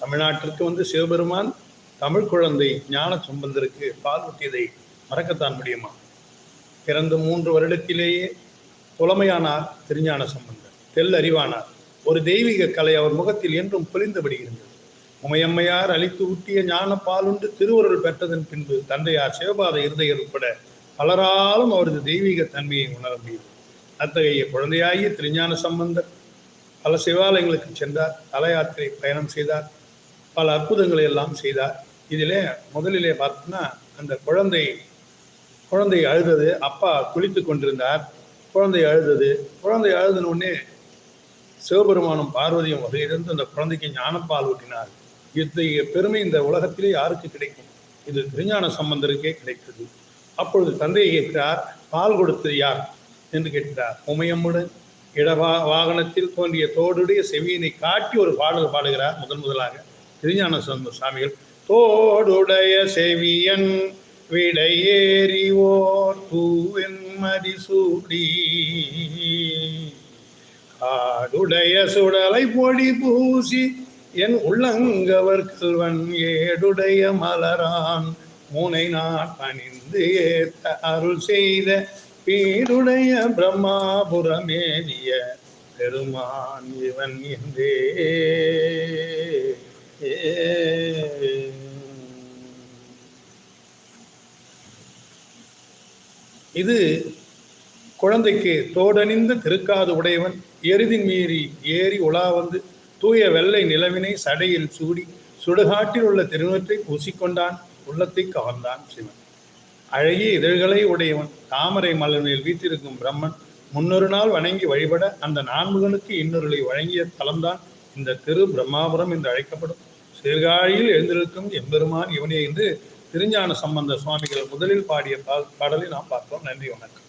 தமிழ்நாட்டிற்கு வந்து சிவபெருமான் தமிழ் குழந்தை ஞான சம்பந்தருக்கு பால் ஊட்டியதை மறக்கத்தான் முடியுமா? பிறந்த மூன்று வருடத்திலேயே புலமையானார் திருஞான சம்பந்தர் தெல் அறிவானார். ஒரு தெய்வீக கலை அவர் முகத்தில் என்றும் பொலிந்தபடி இருந்தது உமையம்மையார் அளித்து ஊட்டிய ஞான பாலுண்டு திருவருள் பெற்றதன் பின்பு தந்தையார் சிவபாத இருதயர் உட்பட பலராலும் அவரது தெய்வீக தன்மையை உணர முடியும். அத்தகைய குழந்தையாகிய திருஞான சம்பந்தர் பல சிவாலயங்களுக்கு சென்றார் தல யாத்திரை பயணம் செய்தார். பல அற்புதங்களை எல்லாம் செய்தார். இதிலே முதலிலே பார்த்தோம்னா அந்த குழந்தை குழந்தை அழுதது அப்பா குளித்து கொண்டிருந்தார். குழந்தை அழுதது. குழந்தை அழுதின உடனே சிவபெருமானும் பார்வதியும் வகையிலிருந்து அந்த குழந்தைக்கு ஞானப்பால் ஊட்டினார். இத்தகைய பெருமை இந்த உலகத்திலே யாருக்கு கிடைக்கும்? இது திருஞான சம்பந்தருக்கே கிடைத்தது. அப்பொழுது தந்தையை கேட்கிறார் பால் கொடுத்தது யார்? என்று கேட்கிறார். உமையம்முடன் இடவா வாகனத்தில் தோன்றிய தோடுடைய செவியினை காட்டி ஒரு பாடல் பாடுகிறார் முதன் முதலாக. திருஞான சம்பந்த சுவாமிகள் தோடுடைய செவியன் விடையேறிவோர் ஓர் தூவென் மதிசூடி காடுடைய சுடலை பொடி பூசி என் உள்ளங்கவர் கல்வன் ஏடுடைய மலரான் மூனை நாட்பணிந்து ஏத்த அருள் செய்த பீடுடைய பிரம்மாபுரமேனிய பெருமான் இவன் என்றே. இது குழந்தைக்கு தோடணிந்து திருக்காது உடையவன். எருதின் மீறி ஏறி உலா வந்து தூய வெள்ளை நிலவினை சடையில் சூடி சுடுகாட்டில் உள்ள திருநூற்றை பூசிக்கொண்டான். உள்ளத்தை கவர்ந்தான் சிவன். அழகிய இதழ்களை உடையவன். தாமரை மலனில் வீற்றிருக்கும் பிரம்மன் முன்னொரு நாள் வணங்கி வழிபட அந்த நான்முகனுக்கு இன்னொருளை வழங்கிய தலம்தான் இந்த திரு பிரம்மாபுரம் என்று அழைக்கப்படும். சீர்காழியில் எழுந்திருக்கும் எம்பெருமான் இவனே என்று திருஞான சம்பந்த சுவாமிகள் முதலில் பாடிய பா- பாடலை நாம் பார்த்தோம் நன்றி வணக்கம்.